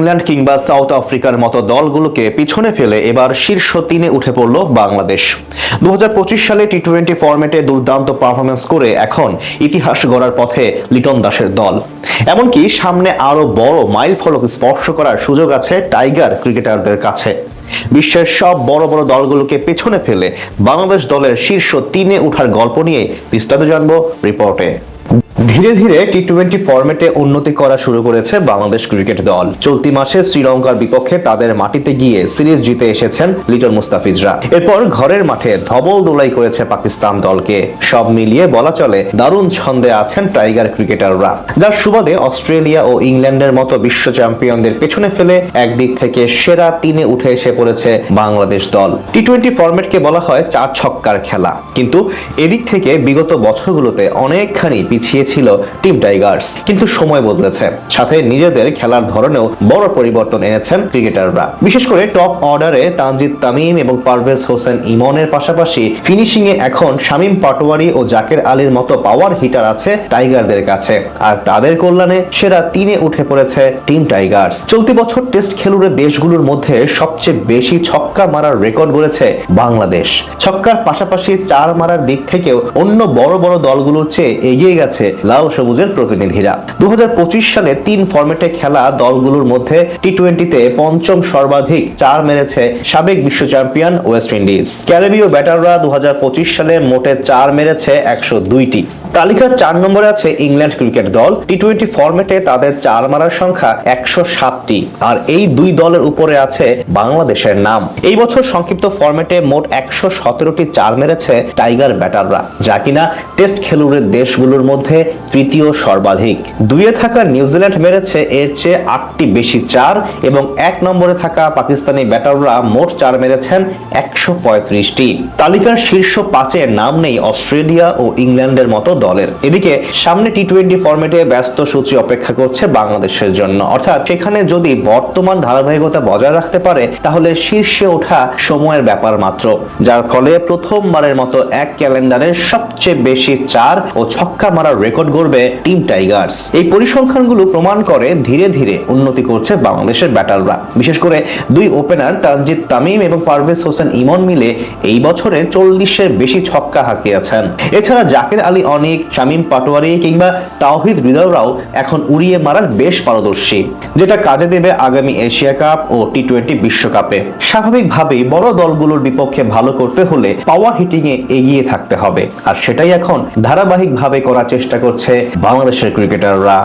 England কিংবা south আফ্রিকার মতো দলগুলোকে পিছনে ফেলে এবার শীর্ষ তিনে উঠে পড়ল বাংলাদেশ। দু সালে টি টোয়েন্টি ফরম্যাটে দুর্দান্ত পারফরমেন্স করে এখন ইতিহাস গড়ার পথে লিটন দাসের দল। এমনকি সামনে আরও বড় মাইল ফলক স্পর্শ করার সুযোগ আছে টাইগার ক্রিকেটারদের কাছে। বিশ্বের সব বড় বড় দলগুলোকে পেছনে ফেলে বাংলাদেশ দলের শীর্ষ তিনে ওঠার গল্প নিয়ে বিস্তারিত জানব রিপোর্টে। ধীরে ধীরে টি টোয়েন্টি ফরম্যাটে উন্নতি করা শুরু করেছে বাংলাদেশ ক্রিকেট দল। চলতি মাসে শ্রীলঙ্কার বিপক্ষে তাদের মাটিতে গিয়ে সিরিজ জিতে এসেছেন লিটন মুস্তাফিজরা। এরপর ঘরের মাঠে ধবল দোলাই করেছে পাকিস্তান দলকে। সব মিলিয়ে বলা চলে, দারুণ ছন্দে আছেন টাইগার ক্রিকেটাররা, যার সুবাদে অস্ট্রেলিয়া ও ইংল্যান্ডের মতো বিশ্ব চ্যাম্পিয়নদের পেছনে ফেলে একদিক থেকে সেরা তিনে উঠে এসে পড়েছে বাংলাদেশ দল। টি টোয়েন্টি ফরম্যাটকে বলা হয় চার ছক্কার খেলা। কিন্তু এদিক থেকে বিগত বছরগুলোতে অনেকখানি পিছিয়ে ছিল টিম টাইগার্স। কিন্তু সময় বদলেছে। সাথে নিজেদের খেলার ধরনেও বড় পরিবর্তন এনেছেন ক্রিকেটাররা। বিশেষ করে টপ অর্ডারে তানজিদ তামিম এবং পারভেজ হোসেন ইমনের পাশাপাশি ফিনিশিং এ এখন শামীম পাটোয়ারি ও জাকের আলীর মতো পাওয়ার হিটার আছে টাইগারদের কাছে। আর তাদের কল্যাণে সেরা তিনে উঠে পড়েছে টিম টাইগার্স। চলতি বছর টেস্ট খেলুড়ে দেশগুলোর মধ্যে সবচেয়ে বেশি ছক্কা মারার রেকর্ড গড়েছে বাংলাদেশ। ছক্কার পাশাপাশি চার মারার দিক থেকেও অন্য বড় বড় দলগুলোর চেয়ে এগিয়ে গেছে লাল সবুজের প্রতিনিধিরা। দু হাজার পঁচিশ সালে তিন ফর্মেটে খেলা দলগুলোর মধ্যে টি টোয়েন্টিতে পঞ্চম সর্বাধিক চার মেরেছে সাবেক বিশ্ব চ্যাম্পিয়ন ওয়েস্ট ইন্ডিজ ক্যারেবীয় ব্যাটাররা দু হাজার পঁচিশ সালে মোটে চার মেরেছে একশো দুইটি। তালিকার চার নম্বরে আছে ইংল্যান্ড ক্রিকেট দল। টি টোয়েন্টি ফরম্যাটে তাদের চার মারার সংখ্যা একশো সাতটি। আর এই দুই দলের উপরে আছে বাংলাদেশের নাম। এই বছর সংক্ষিপ্ত ফরম্যাটে মোট একশো সতেরোটি চার মেরেছে টাইগার ব্যাটাররা, যা কিনা টেস্ট খেলুড়ের দেশগুলোর মধ্যে তৃতীয় সর্বাধিক। দুইয়ে থাকা নিউজিল্যান্ড মেরেছে এর চেয়ে আটটি বেশি চার এবং এক নম্বরে থাকা পাকিস্তানি ব্যাটাররা মোট চার মেরেছেন একশো পঁয়ত্রিশটি। তালিকার শীর্ষ পাঁচে নাম নেই অস্ট্রেলিয়া ও ইংল্যান্ডের মতো দলের। এদিকে সামনে টি টোয়েন্টি ফরম্যাটে ব্যস্ত সূচি অপেক্ষা করছে বাংলাদেশের জন্য। অর্থাৎ সেখানে যদি বর্তমান ধারাবাহিকতা বজায় রাখতে পারে, তাহলে শীর্ষে ওঠা সময়ের ব্যাপার মাত্র। যার ফলে প্রথমবারের মতো এক ক্যালেন্ডারে সবচেয়ে বেশি চার ও ছক্কা মারার রেকর্ড গড়বে টিম টাইগার্স। এই পরিসংখ্যানগুলো প্রমাণ করে ধীরে ধীরে উন্নতি করছে বাংলাদেশের ব্যাটাররা। বিশেষ করে দুই ওপেনার তানজিদ তামিম এবং পারভেজ হোসেন ইমন মিলে এই বছরে চল্লিশের বেশি ছক্কা হাঁকিয়েছেন। এছাড়া জাকির আলী অনিক শামীম পাটোয়ারি কিংবা তাওহিদ হৃদয়রাও এখন উড়িয়ে মারার বেশ পারদর্শী, যেটা কাজে দেবে আগামী এশিয়া কাপ ও টি টোয়েন্টি বিশ্বকাপে। স্বাভাবিকভাবেই বড় দলগুলোর বিপক্ষে ভালো করতে হলে পাওয়ার হিটিং এ এগিয়ে থাকতে হবে। আর সেটাই এখন ধারাবাহিকভাবে করার চেষ্টা করছে বাংলাদেশের ক্রিকেটাররা।